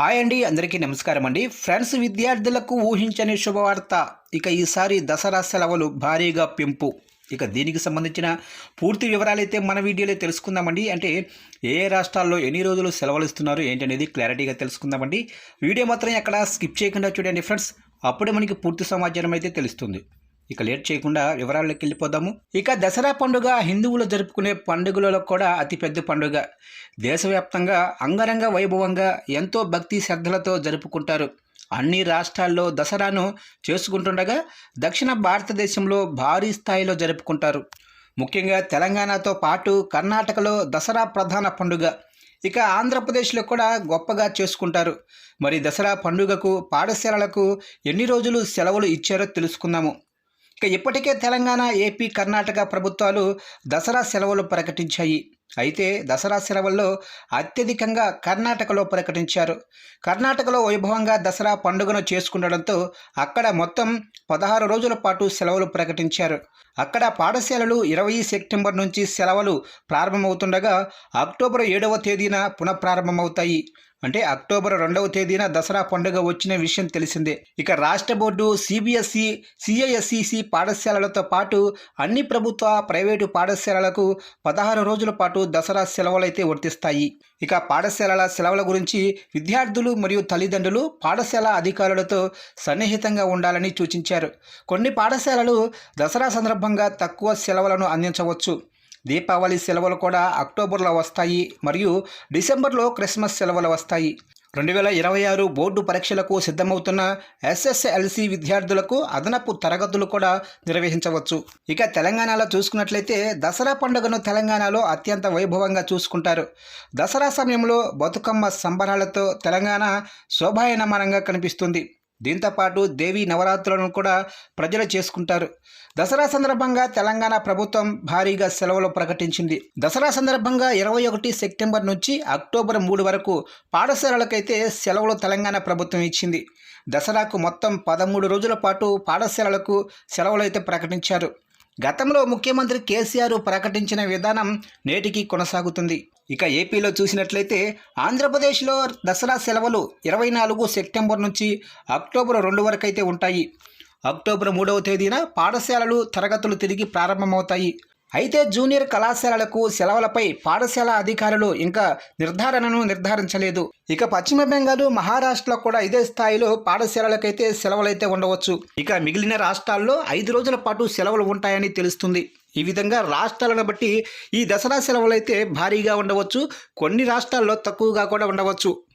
Hi అండి అందరికీ నమస్కారం అండి. ఫ్రెండ్స్ విద్యార్థులకు ఊహించని శుభవార్త. ఇక ఈసారి దసరా సెలవులు భారీగా పెంపు. ఇక దీనికి సంబంధించిన పూర్తి వివరాలు అయితే మన వీడియోలో తెలుసుకుందామండి. అంటే ఏ రాష్ట్రాల్లో ఎన్ని రోజులు సెలవులు ఇస్తున్నారు ఏంటనేది క్లారిటీగా తెలుసుకుందామండి. వీడియో మాత్రం ఎక్కడ స్కిప్ చేయకుండా చూడండి ఫ్రెండ్స్. అప్పుడే మనకి పూర్తి సమాచారం అయితే తెలుస్తుంది. ఇక లేట్ చేయకుండా వివరాల్లోకి వెళ్ళిపోదాము. ఇక దసరా పండుగ హిందువులు జరుపుకునే పండుగలలో కూడా అతిపెద్ద పండుగ. దేశవ్యాప్తంగా అంగరంగ వైభవంగా ఎంతో భక్తి శ్రద్ధలతో జరుపుకుంటారు. అన్ని రాష్ట్రాల్లో దసరాను చేసుకుంటుండగా దక్షిణ భారతదేశంలో భారీ స్థాయిలో జరుపుకుంటారు. ముఖ్యంగా తెలంగాణతో పాటు కర్ణాటకలో దసరా ప్రధాన పండుగ. ఇక ఆంధ్రప్రదేశ్లో కూడా గొప్పగా చేసుకుంటారు. మరి దసరా పండుగకు పాఠశాలలకు ఎన్ని రోజులు సెలవులు ఇచ్చారో తెలుసుకుందాము. ఇక ఇప్పటికే తెలంగాణ ఏపీ కర్ణాటక ప్రభుత్వాలు దసరా సెలవులు ప్రకటించాయి. అయితే దసరా సెలవుల్లో అత్యధికంగా కర్ణాటకలో ప్రకటించారు. కర్ణాటకలో వైభవంగా దసరా పండుగను చేసుకుండడంతో అక్కడ మొత్తం పదహారు రోజుల పాటు సెలవులు ప్రకటించారు. అక్కడ పాఠశాలలు ఇరవై సెప్టెంబర్ నుంచి సెలవులు ప్రారంభమవుతుండగా అక్టోబర్ ఏడవ తేదీన పునఃప్రారంభమవుతాయి. అంటే అక్టోబర్ రెండవ తేదీన దసరా పండుగ వచ్చిన విషయం తెలిసిందే. ఇక రాష్ట్ర బోర్డు సిబిఎస్ఈ సిఐఎస్ఈసి పాఠశాలలతో పాటు అన్ని ప్రభుత్వ ప్రైవేటు పాఠశాలలకు పదహారు రోజుల పాటు దసరా సెలవులైతే వర్తిస్తాయి. ఇక పాఠశాలల సెలవుల గురించి విద్యార్థులు మరియు తల్లిదండ్రులు పాఠశాల అధికారులతో సన్నిహితంగా ఉండాలని సూచించారు. కొన్ని పాఠశాలలు దసరా సందర్భంగా తక్కువ సెలవులను అందించవచ్చు. దీపావళి సెలవులు కూడా అక్టోబర్లో వస్తాయి మరియు డిసెంబర్లో క్రిస్మస్ సెలవులు వస్తాయి. రెండు వేల ఇరవై ఆరు బోర్డు పరీక్షలకు సిద్ధమవుతున్న ఎస్ఎస్ఎల్సి విద్యార్థులకు అదనపు తరగతులు కూడా నిర్వహించవచ్చు. ఇక తెలంగాణలో చూసుకున్నట్లయితే దసరా పండుగను తెలంగాణలో అత్యంత వైభవంగా చూసుకుంటారు. దసరా సమయంలో బతుకమ్మ సంబరాలతో తెలంగాణ శోభాయనమానంగా కనిపిస్తుంది. దీంతోపాటు దేవీ నవరాత్రులను కూడా ప్రజలు చేసుకుంటారు. దసరా సందర్భంగా తెలంగాణ ప్రభుత్వం భారీగా సెలవులు ప్రకటించింది. దసరా సందర్భంగా ఇరవై ఒకటి సెప్టెంబర్ నుంచి అక్టోబర్ మూడు వరకు పాఠశాలలకైతే సెలవులు తెలంగాణ ప్రభుత్వం ఇచ్చింది. దసరాకు మొత్తం పదమూడు రోజుల పాటు పాఠశాలలకు సెలవులు అయితే ప్రకటించారు. గతంలో ముఖ్యమంత్రి కేసీఆర్ ప్రకటించిన విధానం నేటికి కొనసాగుతుంది. ఇక ఏపీలో చూసినట్లయితే ఆంధ్రప్రదేశ్లో దసరా సెలవులు ఇరవై నాలుగు సెప్టెంబర్ నుంచి అక్టోబర్ రెండు వరకు అయితే ఉంటాయి. అక్టోబర్ మూడవ తేదీన పాఠశాలలు తరగతులు తిరిగి ప్రారంభమవుతాయి. అయితే జూనియర్ కళాశాలలకు సెలవులపై పాఠశాల అధికారులు ఇంకా నిర్ధారణను నిర్ధారించలేదు. ఇక పశ్చిమ బెంగాల్ మహారాష్ట్రలో కూడా ఇదే స్థాయిలో పాఠశాలలకైతే సెలవులైతే ఉండవచ్చు. ఇక మిగిలిన రాష్ట్రాల్లో ఐదు రోజుల పాటు సెలవులు ఉంటాయని తెలుస్తుంది. ఈ విధంగా రాష్ట్రాలను బట్టి ఈ దసరా సెలవులు అయితే భారీగా ఉండవచ్చు. కొన్ని రాష్ట్రాల్లో తక్కువగా కూడా ఉండవచ్చు.